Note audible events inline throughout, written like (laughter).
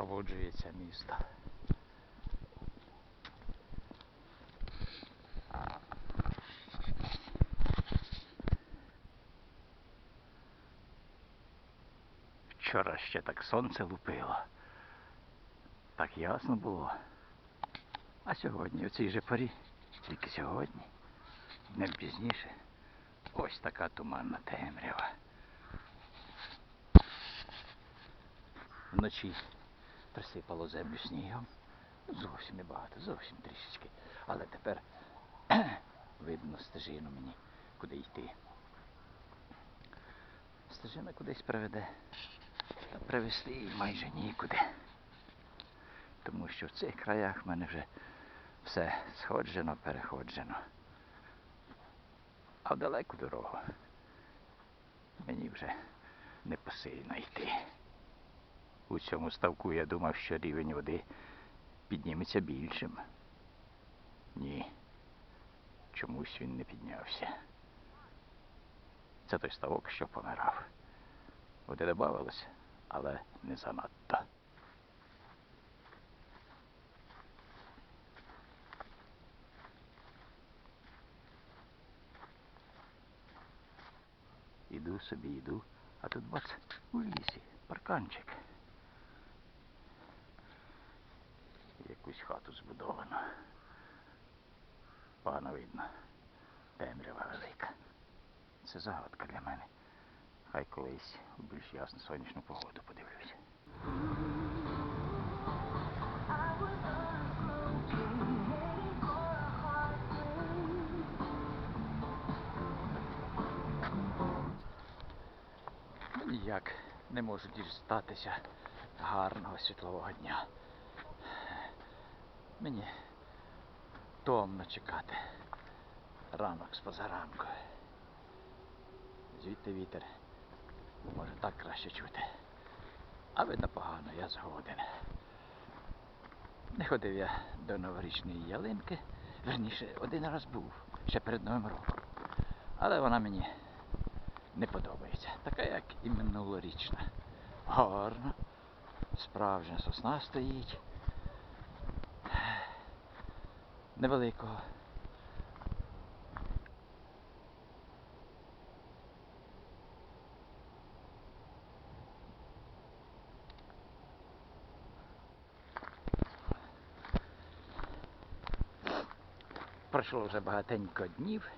супроводжується місто. Вчора ще так сонце лупило. Так ясно було. А сьогодні, у цій же порі, тільки сьогодні, днем пізніше, ось така туманна темрява. Вночі присипало землю снігом. Зовсім небагато, зовсім трішечки. Але тепер (clears throat) видно стежину мені, куди йти. Стежина кудись приведе, та привезти її майже нікуди. Тому що в цих краях в мене вже все сходжено, переходжено. А в далеку дорогу мені вже не посильно йти. У цьому ставку я думав, що рівень води підніметься більшим. Ні. Чомусь він не піднявся. Це той ставок, що помирав. Води додавалося, але не занадто. Іду собі, йду, а тут бац, у лісі, парканчик. Якусь хату збудовано. Погано видно. Темрява велика. Це загадка для мене. Хай колись у більш ясну сонячну погоду подивлюся. Ніяк не можу дістатися гарного світлового дня. Мені томно чекати ранок з позаранку. Звідти вітер. Може так краще чути. А видно погано, я згоден. Не ходив я до новорічної ялинки. Верніше, один раз був, ще перед Новим роком. Але вона мені не подобається. Така, як і минулорічна. Гарна. Справжня сосна стоїть. Невеликого. Пройшло вже багатенько днів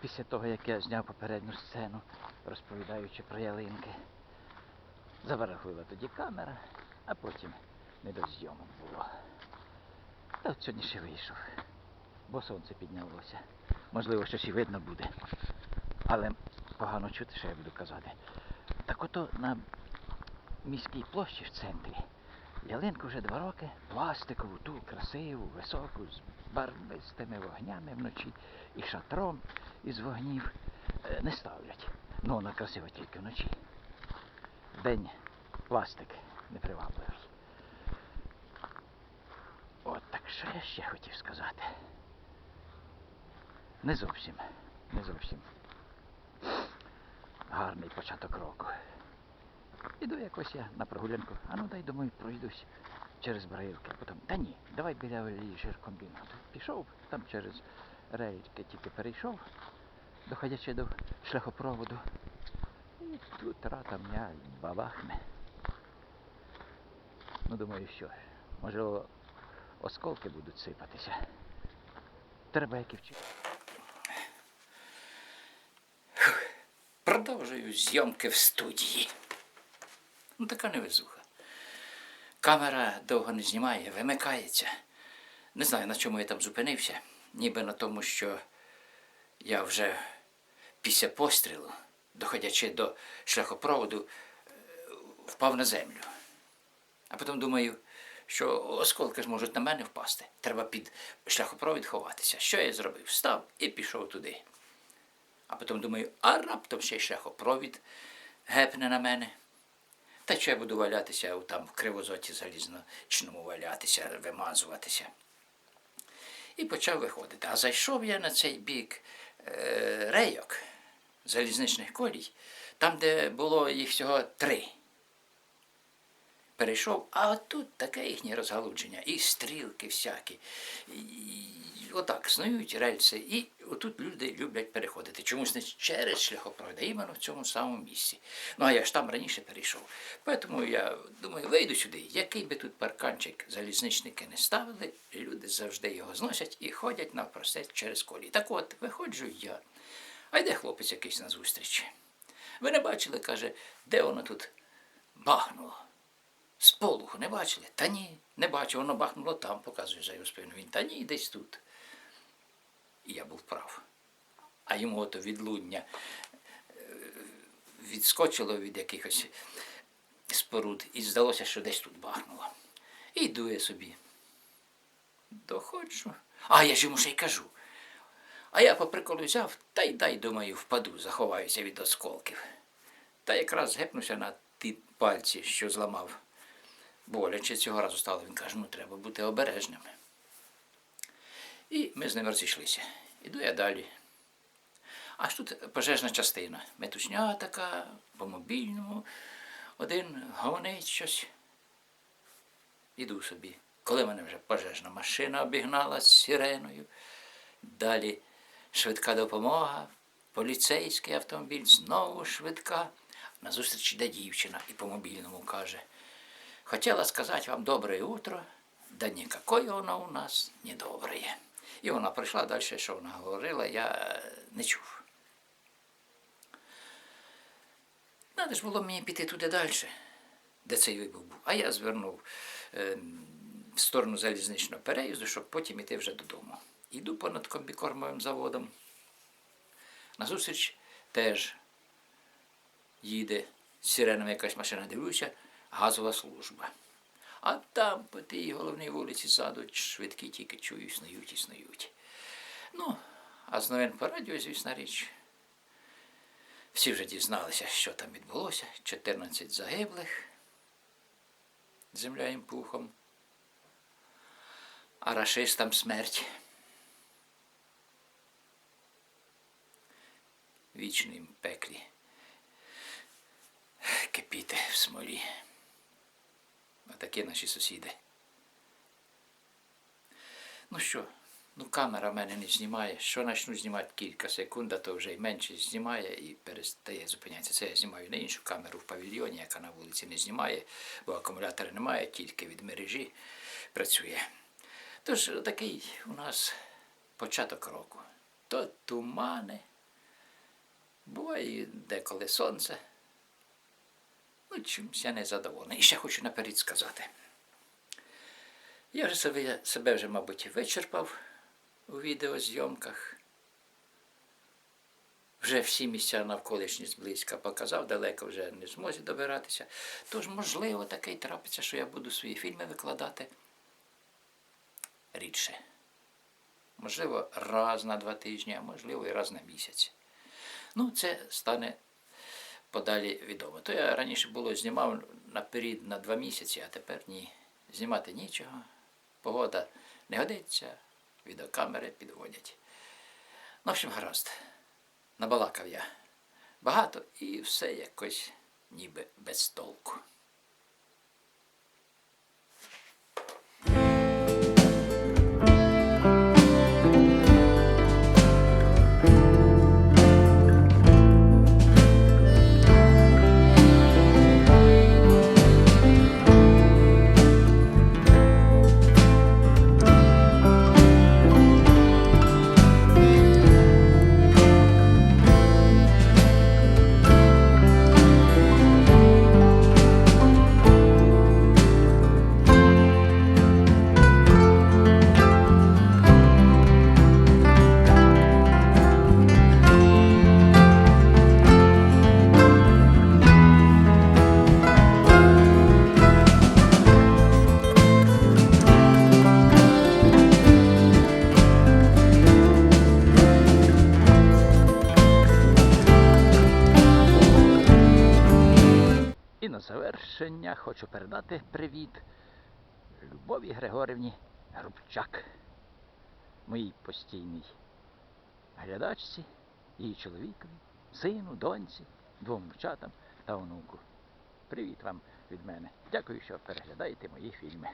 після того, як я зняв попередню сцену, розповідаючи про ялинки. Заворохлила тоді камера, а потім не до зйомок було. Та от сьогодні ще вийшов, бо сонце піднялося. Можливо, щось і видно буде. Але погано чути, що я буду казати. Так ото на міській площі в центрі ялинку вже два роки, пластикову, ту красиву, високу, з барвистими вогнями вночі і шатром із вогнів е, не ставлять. Ну, вона красива тільки вночі. День пластик непривабливий. От так що я ще хотів сказати. Не зовсім, не зовсім. Гарний початок року. Іду якось я на прогулянку, а ну дай думаю, пройдусь через Браївки, потім, та ні, давай біля жиркомбінату. Пішов, там через рейки тільки перейшов, доходячи до шляхопроводу. І тут рата м'я бабахне. Ну, думаю, що, можливо, осколки будуть сипатися. Треба як і вчити. Продовжую зйомки в студії. Ну, така невезуха. Камера довго не знімає, вимикається. Не знаю, на чому я там зупинився. Ніби на тому, що я вже після пострілу, доходячи до шляхопроводу, е, впав на землю. А потім думаю, що осколки ж можуть на мене впасти. Треба під шляхопровід ховатися. Що я зробив? Встав і пішов туди. А потім думаю, а раптом ще й шляхопровід гепне на мене. Та що я буду валятися там в кривозоті залізничному валятися, вимазуватися. І почав виходити. А зайшов я на цей бік е, рейок залізничних колій, там, де було їх всього три. Перейшов, а отут таке їхнє розгалудження, і стрілки всякі. І, отак снують рельси, і отут люди люблять переходити. Чомусь не через шляхопровід, а іменно в цьому самому місці. Ну а я ж там раніше перейшов. Тому я думаю, вийду сюди. Який би тут парканчик залізничники не ставили, люди завжди його зносять і ходять навпростець через колії. Так от, виходжу я. А йде хлопець якийсь на зустріч. Ви не бачили, каже, де воно тут бахнуло? З полуху не бачили? Та ні, не бачу, воно бахнуло там, показує за спину. Він та ні, десь тут. І я був прав. А йому ото відлуння е, відскочило від якихось споруд і здалося, що десь тут бахнуло. І йду я собі. Доходжу. А я ж йому ще й кажу. А я по приколу взяв та й дай, думаю, впаду, заховаюся від осколків. Та якраз гепнувся на ті пальці, що зламав. Боляче цього разу стало. Він каже, ну треба бути обережним. І ми з ним розійшлися. Іду я далі. Аж тут пожежна частина. Метушня така, по мобільному, один гонить щось. Іду собі. Коли мене вже пожежна машина обігнала з сиреною, далі швидка допомога, поліцейський автомобіль, знову швидка. Назустріч йде дівчина і по мобільному каже, хотіла сказати вам добре утро, да ніякої воно у нас не добре. І вона прийшла далі, що вона говорила, я е, не чув. Надо ж було мені піти туди далі, де цей вибух був. А я звернув е, в сторону залізничного переїзду, щоб потім іти вже додому. Іду понад комбікормовим заводом. Назустріч теж їде з сиренами якась машина, дивлюся, газова служба. А там по тій головній вулиці ззаду швидкі тільки чую, снують і снують. Ну, а з новин по радіо, звісна річ. Всі вже дізналися, що там відбулося. 14 загиблих. Земля їм пухом. А рашистам смерть. Вічним пеклі. Кипіти в смолі. А такі наші сусіди. Ну що, ну камера мене не знімає. Що почну знімати кілька секунд, то вже й менше знімає і перестає зупинятися. Це я знімаю на іншу камеру в павільйоні, яка на вулиці не знімає, бо акумулятора немає, тільки від мережі працює. Тож такий у нас початок року. То тумани, буває деколи сонце. Ну, чимось я не задоволений. І ще хочу наперед сказати. Я вже себе, себе вже, мабуть, вичерпав у відеозйомках. Вже всі місця навколишні зблизька показав, далеко вже не змозі добиратися. Тож, можливо, таке й трапиться, що я буду свої фільми викладати рідше. Можливо, раз на два тижні, а можливо, і раз на місяць. Ну, це стане подалі відомо. То я раніше було знімав період на два місяці, а тепер ні. Знімати нічого. Погода не годиться, відеокамери підводять. Ну, в общем, гаразд. Набалакав я багато і все якось ніби без толку. Хочу передати привіт Любові Григорівні Грубчак, моїй постійній глядачці, її чоловікові, сину, доньці, двом дівчатам та онуку. Привіт вам від мене. Дякую, що переглядаєте мої фільми.